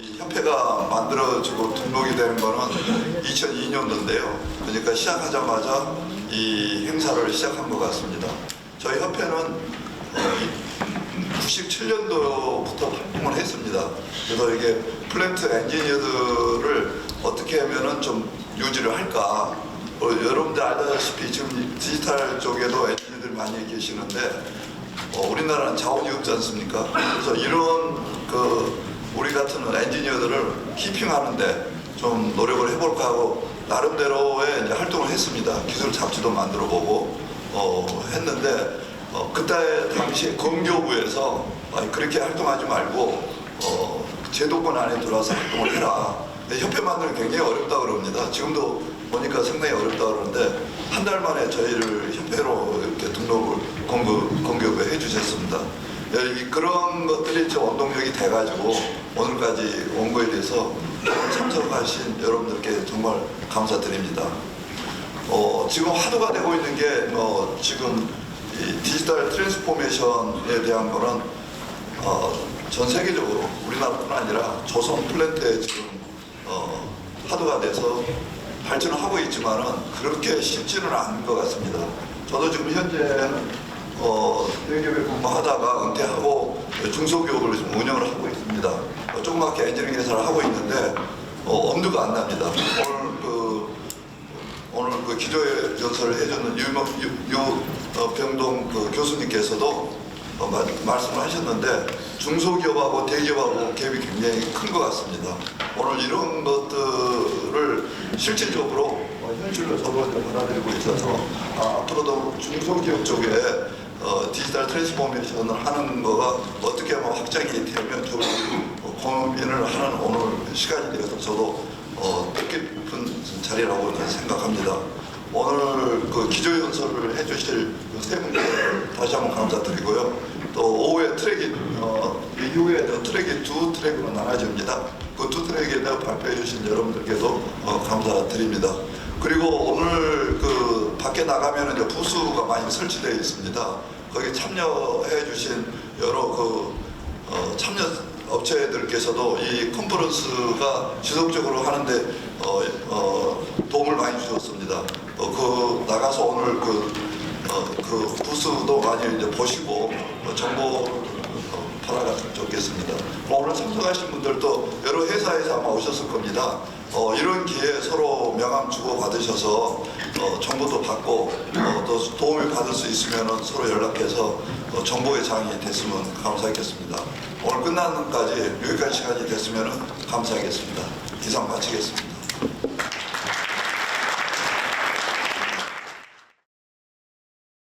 이 협회가 만들어지고 등록이 되는 거는 2002년도인데요. 그러니까 시작하자마자 이 행사를 시작한 것 같습니다. 저희 협회는 어, 97년도부터 활동을 했습니다. 그래서 이게 플랜트 엔지니어들을 어떻게 하면은 좀 유지를 할까. 어, 여러분들 알다시피 지금 디지털 쪽에도 엔지니어들이 많이 계시는데 어, 우리나라는 자원이 없지 않습니까? 그래서 이런 그 우리 같은 엔지니어들을 키핑하는데 좀 노력을 해볼까 하고 나름대로의 활동을 했습니다. 기술 잡지도 만들어보고 어, 했는데 어, 그때 당시 건교부에서 아니, 그렇게 활동하지 말고 어, 제도권 안에 들어와서 활동을 해라. 협회 만드는 게 굉장히 어렵다 그럽니다. 지금도 보니까 상당히 어렵다 그러는데 한 달 만에 저희를 협회로 이렇게 등록을 건교, 건교부에 해주셨습니다. 예, 이 그런 것들이 이제 원동력이 돼가지고 오늘까지 온 거에 대해서 참석하신 여러분들께 정말 감사드립니다. 어, 지금 화두가 되고 있는 게뭐 지금 이 디지털 트랜스포메이션에 대한 거는 어, 전 세계적으로 우리나라뿐 아니라 조선 플랜트에 지금 어, 화두가 돼서 발전을 하고 있지만은 그렇게 쉽지는 않은 것 같습니다. 저도 지금 현재는 어, 대기업에 근무하다가 은퇴하고 중소기업을 지금 운영을 하고 있습니다. 어, 조그맣게 엔지니어링 회사를 하고 있는데 어, 엄두가 안 납니다. 오늘 그 오늘 그 기조의 연설을 해주는 유명 유, 어, 병동 그 교수님께서도 어, 마- 말씀을 하셨는데 중소기업하고 대기업하고 갭이 굉장히 큰 것 같습니다. 오늘 이런 것들을 실질적으로 어, 현실로 이제 받아들이고 있어서 아, 앞으로도 중소기업 쪽에 어, 디지털 트랜스포메이션을 하는 거가 어떻게 하면 확장이 되면 좋을지 어, 고민을 하는 오늘 시간이 되어서 저도 어, 뜻깊은 자리라고 생각합니다. 오늘 그 기조연설을 해주실 그세 분께 다시 한번 감사드리고요. 또 오후에 트랙이 어, 이후에 또 트랙이 두 트랙으로 나눠집니다. 그 두 트랙에 대해 발표해 주신 여러분들께도 어, 감사드립니다. 그리고 오늘 그 밖에 나가면 이제 부수가 많이 설치되어 있습니다. 거기 참여해 주신 여러 그 어, 참여 업체들께서도 이 컨퍼런스가 지속적으로 하는데 어, 어, 도움을 많이 주셨습니다. 어, 그 나가서 오늘 그, 어, 그 부스도 많이 이제 보시고 어, 정보 어, 팔아갔으면 좋겠습니다. 오늘 참석하신 분들도 여러 회사에서 아마 오셨을 겁니다. 어, 이런 기회에 서로 명함 주고 받으셔서 어, 정보도 받고 어, 또 도움을 받을 수 있으면 서로 연락해서 어, 정보의 장이 됐으면 감사하겠습니다. 오늘 끝나는까지 여기까지 시간이 됐으면 감사하겠습니다. 이상 마치겠습니다.